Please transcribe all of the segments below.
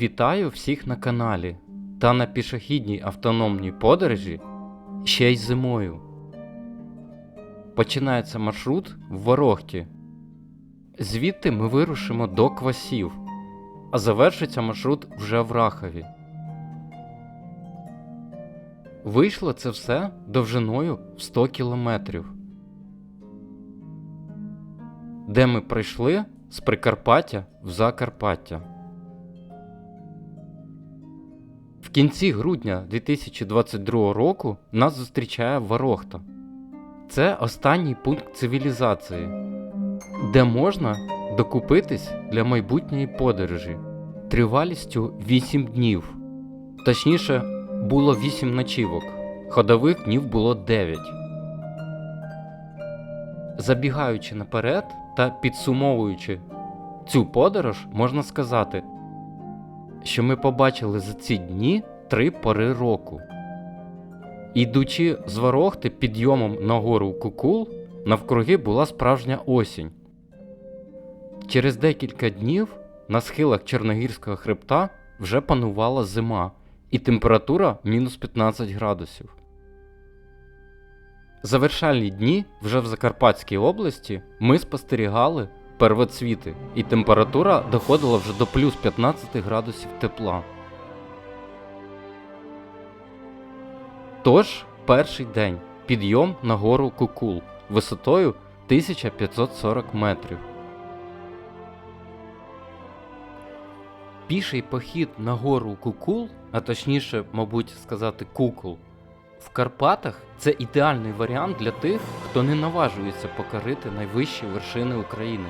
Вітаю всіх на каналі та на пішохідній автономній подорожі ще й зимою. Починається маршрут в Ворохті. Звідти ми вирушимо до Квасів, а завершиться маршрут вже в Рахові. Вийшло це все довжиною в 100 кілометрів, де ми пройшли з Прикарпаття в Закарпаття. Кінці грудня 2022 року нас зустрічає Ворохта. Це останній пункт цивілізації, де можна докупитись для майбутньої подорожі тривалістю 8 днів. Точніше, було 8 ночівок, ходових днів було 9. Забігаючи наперед та підсумовуючи цю подорож, можна сказати, що ми побачили за ці дні три пори року. Ідучи з Ворохти підйомом на гору Кукул, навкруги була справжня осінь. Через декілька днів на схилах Чорногірського хребта вже панувала зима і температура мінус 15 градусів. Завершальні дні вже в Закарпатській області ми спостерігали первоцвіти, і температура доходила вже до плюс 15 градусів тепла. Тож, перший день підйом на гору Кукул висотою 1540 метрів. Піший похід на гору Кукул, а точніше, мабуть, сказати Кукул, в Карпатах це ідеальний варіант для тих, хто не наважується покорити найвищі вершини України.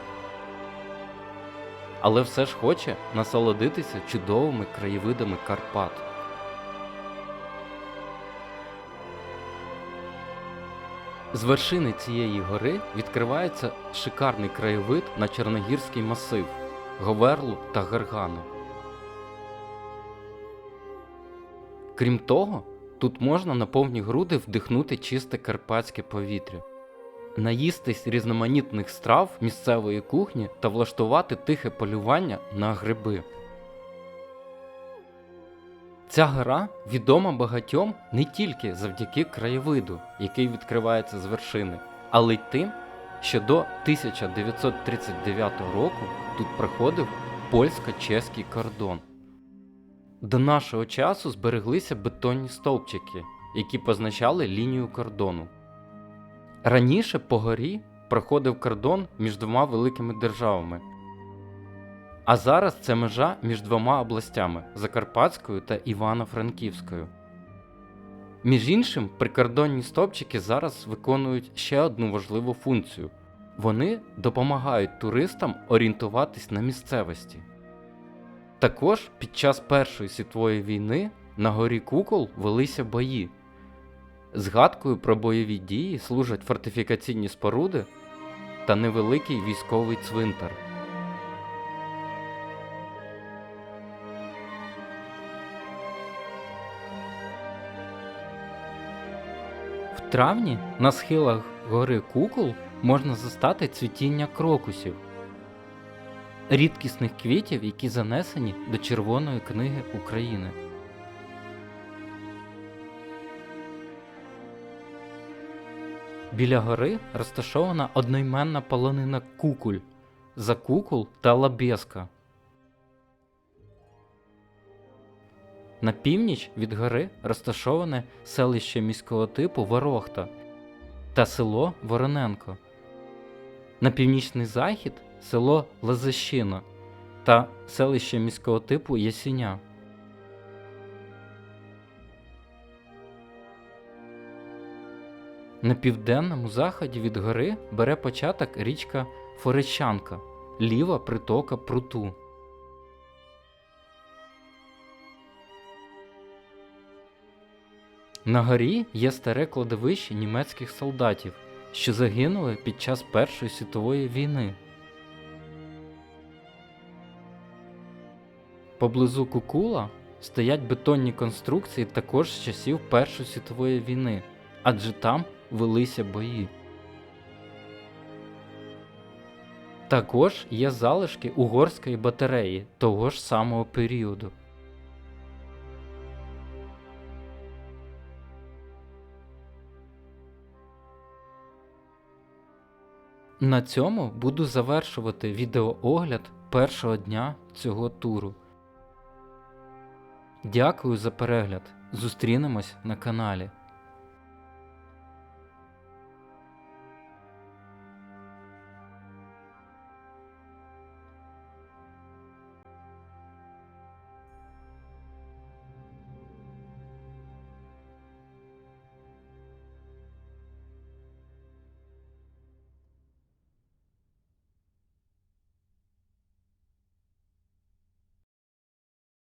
Але все ж хоче насолодитися чудовими краєвидами Карпат. З вершини цієї гори відкривається шикарний краєвид на Чорногірський масив, Говерлу та Гаргану. Крім того, тут можна на повні груди вдихнути чисте карпатське повітря, наїстись різноманітних страв місцевої кухні та влаштувати тихе полювання на гриби. Ця гора відома багатьом не тільки завдяки краєвиду, який відкривається з вершини, але й тим, що до 1939 року тут проходив польсько-чеський кордон. До нашого часу збереглися бетонні стовпчики, які позначали лінію кордону. Раніше по горі проходив кордон між двома великими державами. А зараз це межа між двома областями Закарпатською та Івано-Франківською. Між іншим, прикордонні стовпчики зараз виконують ще одну важливу функцію вони допомагають туристам орієнтуватись на місцевості. Також під час Першої світової війни на горі Кукол велися бої. Згадкою про бойові дії служать фортифікаційні споруди та невеликий військовий цвинтар. В травні на схилах гори Кукол можна застати цвітіння крокусів, рідкісних квітів, які занесені до Червоної книги України. Біля гори розташована одноіменна полонина Кукуль, Закукул та Лабєска. На північ від гори розташоване селище міського типу Ворохта та село Вороненко. На північний захід село Лазищино та селище міського типу Ясіня. На південному заході від гори бере початок річка Форещанка, ліва притока пруту. На горі є старе кладовище німецьких солдатів, що загинули під час Першої світової війни. Поблизу Кукула стоять бетонні конструкції також з часів Першої світової війни, адже там велися бої. Також є залишки угорської батареї того ж самого періоду. На цьому буду завершувати відеоогляд першого дня цього туру. Дякую за перегляд. Зустрінемось на каналі.